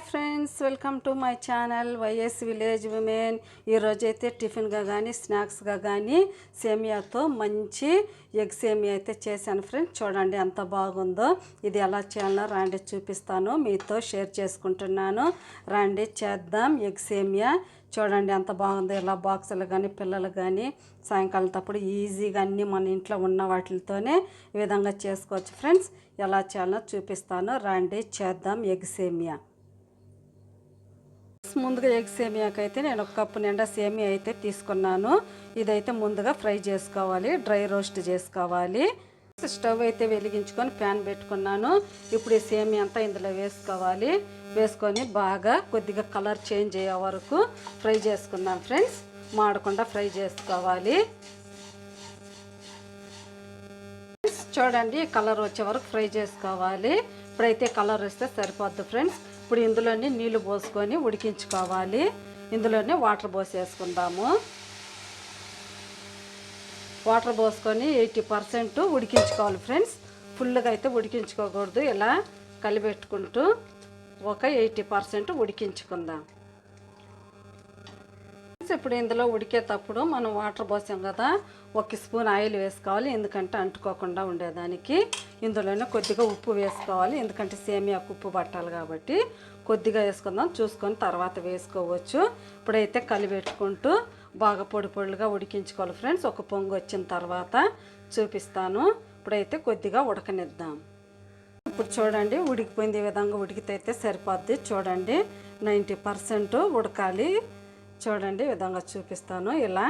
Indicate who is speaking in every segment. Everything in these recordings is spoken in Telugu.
Speaker 1: Hi friends welcome to my channel YS village women ఈరోజు అయితే టిఫిన్గా కానీ స్నాక్స్గా కానీ సేమియాతో మంచి ఎగ్ సేమియా అయితే చేశాను ఫ్రెండ్స్. చూడండి ఎంత బాగుందో. ఇది ఎలా చేయాలో రాండి చూపిస్తాను. మీతో షేర్ చేసుకుంటున్నాను. రాండి చేద్దాం ఎగ్ సేమియా. చూడండి ఎంత బాగుందో. ఇలా బాక్సులు కానీ పిల్లలు కానీ సాయంకాలం తప్పుడు ఈజీగా అన్నీ మన ఇంట్లో ఉన్న వాటితోనే ఈ విధంగా చేసుకోవచ్చు ఫ్రెండ్స్. ఎలా చేయాలో చూపిస్తాను. రండి చేద్దాం ఎగ్ సేమియా. ముందుగా ఎగ్ సేమియాకి అయితే నేను ఒక కప్పు నిండా సేమియా అయితే తీసుకున్నాను. ఇదైతే ముందుగా ఫ్రై చేసుకోవాలి డ్రై రోస్ట్ చేసుకోవాలి. స్టవ్ అయితే వెలిగించుకొని ప్యాన్ పెట్టుకున్నాను. ఇప్పుడు ఈ సేమియా అంతా ఇందులో వేసుకోవాలి. వేసుకొని బాగా కొద్దిగా కలర్ చేంజ్ అయ్యే వరకు ఫ్రై చేసుకుందాం ఫ్రెండ్స్. మాడకుండా ఫ్రై చేసుకోవాలి. చూడండి కలర్ వచ్చే వరకు ఫ్రై చేసుకోవాలి. ఇప్పుడైతే కలర్ వస్తే సరిపోద్ది ఫ్రెండ్స్. ఇప్పుడు ఇందులోనే నీళ్ళు పోసుకొని ఉడికించుకోవాలి. ఇందులోనే వాటర్ పోసేసుకుందాము. వాటర్ పోసుకొని ఎయిటీ పర్సెంట్ ఉడికించుకోవాలి ఫ్రెండ్స్. ఫుల్గా అయితే ఉడికించుకోకూడదు. ఇలా కలిపెట్టుకుంటూ ఒక ఎయిటీ పర్సెంట్ ఉడికించుకుందాం. ఇప్పుడు ఇందులో ఉడికేటప్పుడు మనం వాటర్ పోసాం కదా ఒక స్పూన్ ఆయిల్ వేసుకోవాలి. ఎందుకంటే అంటుకోకుండా ఉండేదానికి. ఇందులోనే కొద్దిగా ఉప్పు వేసుకోవాలి. ఎందుకంటే సేమియాకు ఉప్పు పట్టాలి కాబట్టి. కొద్దిగా వేసుకుందాం. చూసుకొని తర్వాత వేసుకోవచ్చు. ఇప్పుడైతే కలిపెట్టుకుంటూ బాగా పొడి పొడిగా ఉడికించుకోవాలి ఫ్రెండ్స్. ఒక పొంగు వచ్చిన తర్వాత చూపిస్తాను. ఇప్పుడైతే కొద్దిగా ఉడకనిద్దాం. ఇప్పుడు చూడండి ఉడికిపోయింది ఈ విధంగా ఉడికితే అయితే సరిపోద్ది. చూడండి నైంటీ పర్సెంట్ ఉడకాలి. చూడండి ఈ విధంగా చూపిస్తాను. ఇలా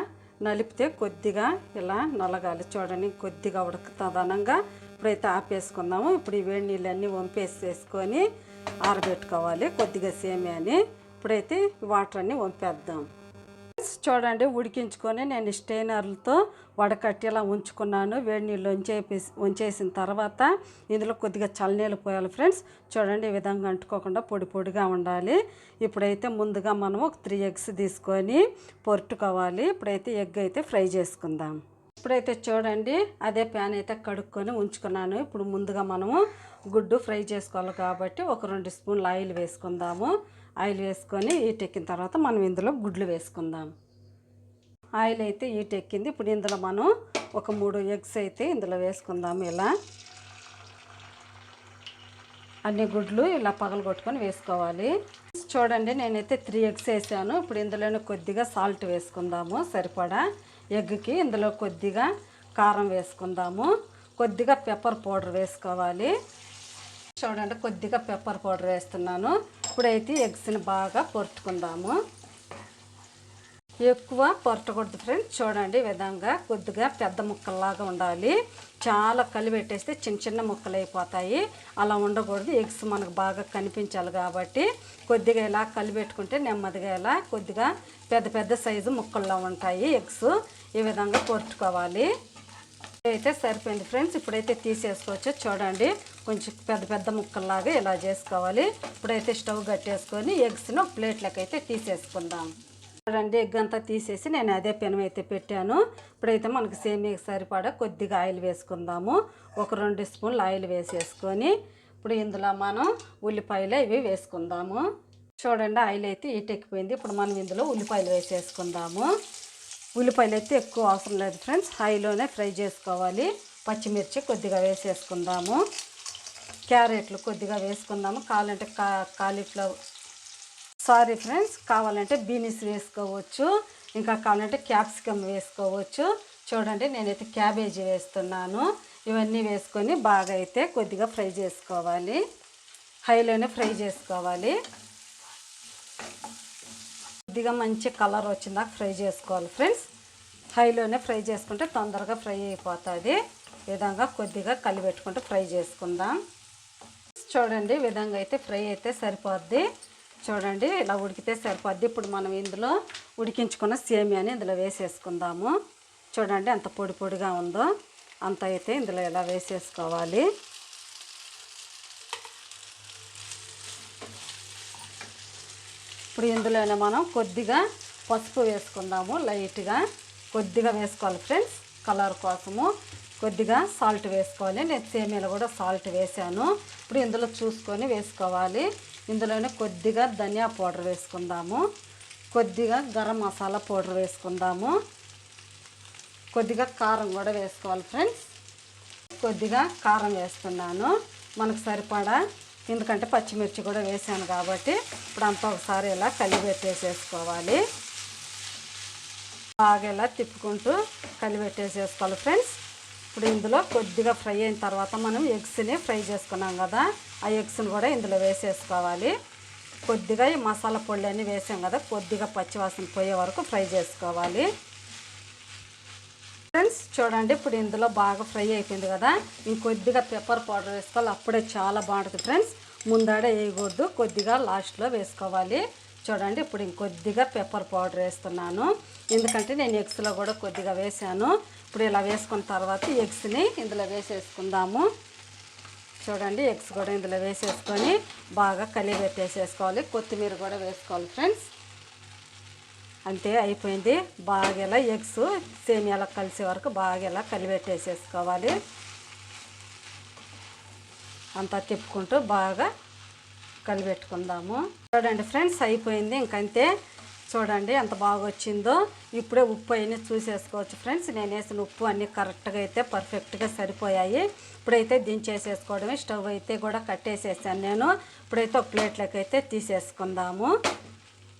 Speaker 1: నలిపితే కొద్దిగా ఇలా నలగాలి. చూడండి కొద్దిగా ఉడకతదనంగా ఇప్పుడైతే ఆపేసుకుందాము. ఇప్పుడు ఈ వేడి నీళ్ళన్నీ వంపేసేసుకొని ఆరబెట్టుకోవాలి కొద్దిగా సేమియాని ఇప్పుడైతే వాటర్ అన్ని వంపేద్దాం చూడండి ఉడికించుకొని నేను స్టెయినర్లతో వడకట్టి ఇలా ఉంచుకున్నాను. వేడి నీళ్ళు ఉంచేసి వంచేసిన తర్వాత ఇందులో కొద్దిగా చల్లనీళ్ళు పోయాలి ఫ్రెండ్స్. చూడండి ఈ విధంగా అంటుకోకుండా పొడి పొడిగా ఉండాలి. ఇప్పుడైతే ముందుగా మనం ఒక త్రీ ఎగ్స్ తీసుకొని పొరుట్టుకోవాలి. ఇప్పుడైతే ఎగ్ అయితే ఫ్రై చేసుకుందాం. ఇప్పుడైతే చూడండి అదే ప్యాన్ అయితే కడుక్కొని ఉంచుకున్నాను. ఇప్పుడు ముందుగా మనము గుడ్డు ఫ్రై చేసుకోవాలి కాబట్టి ఒక రెండు స్పూన్లు ఆయిల్ వేసుకుందాము. ఆయిల్ వేసుకొని ఈటెక్కిన ఎక్కిన తర్వాత మనం ఇందులో గుడ్లు వేసుకుందాం. ఆయిల్ అయితే ఈటెక్కింది ఎక్కింది. ఇప్పుడు ఇందులో మనం ఒక మూడు ఎగ్స్ అయితే ఇందులో వేసుకుందాము ఇలా. అన్ని గుడ్లు ఇలా పగలగొట్టుకొని వేసుకోవాలి. చూడండి నేనైతే త్రీ ఎగ్స్ వేసాను. ఇప్పుడు ఇందులోనే కొద్దిగా సాల్ట్ వేసుకుందాము సరిపడా ఎగ్కి. ఇందులో కొద్దిగా కారం వేసుకుందాము. కొద్దిగా పెప్పర్ పౌడర్ వేసుకోవాలి. చూడండి కొద్దిగా పెప్పర్ పౌడర్ వేస్తున్నాను. ఇప్పుడైతే ఎగ్స్ని బాగా పొరుచుకుందాము. ఎక్కువ పొరటకూడదు ఫ్రెండ్స్ చూడండి ఈ విధంగా కొద్దిగా పెద్ద ముక్కల్లాగా ఉండాలి. చాలా కలిపెట్టేస్తే చిన్న చిన్న ముక్కలు అయిపోతాయి. అలా ఉండకూడదు. ఎగ్స్ మనకు బాగా కనిపించాలి కాబట్టి కొద్దిగా ఇలా కలిపెట్టుకుంటే నెమ్మదిగా ఇలా కొద్దిగా పెద్ద పెద్ద సైజు ముక్కల్లో ఉంటాయి ఎగ్స్. ఈ విధంగా కొట్టుకోవాలి. అయితే సరిపోయింది ఫ్రెండ్స్ ఇప్పుడైతే తీసేసుకోవచ్చు. చూడండి కొంచెం పెద్ద పెద్ద ముక్కల్లాగా ఇలా చేసుకోవాలి. ఇప్పుడైతే స్టవ్ కట్టేసుకొని ఎగ్స్ను ప్లేట్లకైతే అయితే తీసేసుకుందాం. చూడండి ఎగ్ అంతా తీసేసి నేను అదే పెనం అయితే పెట్టాను. ఇప్పుడైతే మనకి సేమియాకి సరిపడా కొద్దిగా ఆయిల్ వేసుకుందాము. ఒక రెండు స్పూన్లు ఆయిల్ వేసేసుకొని ఇప్పుడు ఇందులో మనం ఉల్లిపాయలు ఇవి వేసుకుందాము. చూడండి ఆయిల్ అయితే ఈటెక్కిపోయింది ఇప్పుడు మనం ఇందులో ఉల్లిపాయలు వేసేసుకుందాము. ఉల్లిపాయలు అయితే ఎక్కువ అవసరం లేదు ఫ్రెండ్స్. హైలోనే ఫ్రై చేసుకోవాలి. పచ్చిమిర్చి కొద్దిగా వేసేసుకుందాము. క్యారెట్లు కొద్దిగా వేసుకుందాము. కావాలంటే కా కాలీఫ్లవర్ సారీ ఫ్రెండ్స్ కావాలంటే బీనీస్ వేసుకోవచ్చు ఇంకా కావాలంటే క్యాప్సికమ్ వేసుకోవచ్చు. చూడండి నేనైతే క్యాబేజీ వేస్తున్నాను. ఇవన్నీ వేసుకొని బాగా అయితే కొద్దిగా ఫ్రై చేసుకోవాలి. హైలోనే ఫ్రై చేసుకోవాలి. కొద్దిగా మంచి కలర్ వచ్చిందాక ఫ్రై చేసుకోవాలి ఫ్రెండ్స్. హైలోనే ఫ్రై చేసుకుంటే తొందరగా ఫ్రై అయిపోతుంది. విధంగా కొద్దిగా కలిపెట్టుకుంటే ఫ్రై చేసుకుందాం. చూడండి విధంగా అయితే ఫ్రై అయితే సరిపోద్ది. చూడండి ఇలా ఉడికితే సరిపోద్ది. ఇప్పుడు మనం ఇందులో ఉడికించుకున్న సేమియాని ఇందులో వేసేసుకుందాము. చూడండి ఎంత పొడి పొడిగా ఉందో. అంత అయితే ఇందులో ఇలా వేసేసుకోవాలి. ఇప్పుడు ఇందులోనే మనం కొద్దిగా పసుపు వేసుకుందాము లైట్గా. కొద్దిగా వేసుకోవాలి ఫ్రెండ్స్ కలర్ కోసము. కొద్దిగా సాల్ట్ వేసుకోవాలి. నేను సేమియాలో కూడా సాల్ట్ వేసాను. ఇప్పుడు ఇందులో చూసుకొని వేసుకోవాలి. ఇందులోనే కొద్దిగా ధనియా పౌడర్ వేసుకుందాము. కొద్దిగా గరం మసాలా పౌడర్ వేసుకుందాము. కొద్దిగా కారం కూడా వేసుకోవాలి ఫ్రెండ్స్. కొద్దిగా కారం వేస్తున్నాను. మనకు సరిపడా ఎందుకంటే పచ్చిమిర్చి కూడా వేసాను కాబట్టి ఇప్పుడు అంతా ఒకసారి ఇలా కలిపెట్టేసేసుకోవాలి బాగా ఇలా తిప్పుకుంటూ కలిపెట్టేసేసుకోవాలి ఫ్రెండ్స్. ఇప్పుడు ఇందులో కొద్దిగా ఫ్రై అయిన తర్వాత మనం ఎగ్స్ని ఫ్రై చేసుకున్నాం కదా ఆ ఎగ్స్ని కూడా ఇందులో వేసేసుకోవాలి. కొద్దిగా ఈ మసాలా పొళ్ళు అన్నీ వేసాం కదా కొద్దిగా పచ్చివాసన పోయే వరకు ఫ్రై చేసుకోవాలి. ఫ్రెండ్స్ చూడండి ఇప్పుడు ఇందులో బాగా ఫ్రై అయిపోయింది కదా ఇంకొద్దిగా పెప్పర్ పౌడర్ వేసుకోవాలి అప్పుడే చాలా బాగుంటుంది ఫ్రెండ్స్. ముందాడే వేయకూడదు కొద్దిగా లాస్ట్లో వేసుకోవాలి. చూడండి ఇప్పుడు ఇంకొద్దిగా పెప్పర్ పౌడర్ వేస్తున్నాను. ఎందుకంటే నేను ఎగ్స్లో కూడా కొద్దిగా వేసాను. ఇప్పుడు ఇలా వేసుకున్న తర్వాత ఎగ్స్ని ఇందులో వేసేసుకుందాము. చూడండి ఎగ్స్ కూడా ఇందులో వేసేసుకొని బాగా కలిపెట్టేసేసుకోవాలి కొత్తిమీర కూడా వేసుకోవాలి ఫ్రెండ్స్. అంతే అయిపోయింది. బాగా ఇలా ఎగ్స్ సేమియాలో కలిసే వరకు బాగా ఇలా కలిపెట్టేసేసుకోవాలి అంతా తిప్పుకుంటూ బాగా కలిపెట్టుకుందాము. చూడండి ఫ్రెండ్స్ అయిపోయింది. ఇంకంతే. చూడండి ఎంత బాగా వచ్చిందో ఇప్పుడే ఉప్పు అయినా చూసేసుకోవచ్చు ఫ్రెండ్స్. నేను వేసిన ఉప్పు అన్నీ కరెక్ట్గా అయితే పర్ఫెక్ట్గా సరిపోయాయి. ఇప్పుడైతే దించేసేసుకోవడమే. స్టవ్ అయితే కూడా కట్టేసేసాను నేను. ఇప్పుడైతే ఒక ప్లేట్లోకి అయితే తీసేసుకుందాము.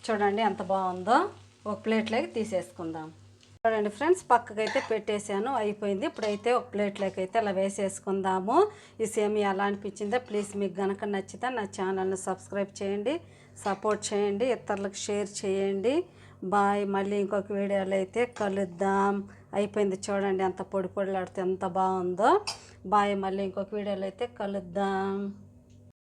Speaker 1: చూడండి ఎంత బాగుందో. ఒక ప్లేట్లోకి తీసేసుకుందాం. చూడండి ఫ్రెండ్స్ పక్కకైతే పెట్టేశాను అయిపోయింది. ఇప్పుడైతే ఒక ప్లేట్లోకి అయితే అలా వేసేసుకుందాము. ఈ సేమియా ఎలా అనిపించిందో ప్లీజ్ మీకు కనుక నచ్చితే నా ఛానల్ని సబ్స్క్రైబ్ చేయండి సపోర్ట్ చేయండి ఇతరులకు షేర్ చేయండి. బాయ్ మళ్ళీ ఇంకొక వీడియోలో అయితే కలుద్దాం. అయిపోయింది చూడండి ఎంత పొడి పొడిలాడితే ఎంత బాగుందో. బాయ్ మళ్ళీ ఇంకొక వీడియోలో అయితే కలుద్దాం.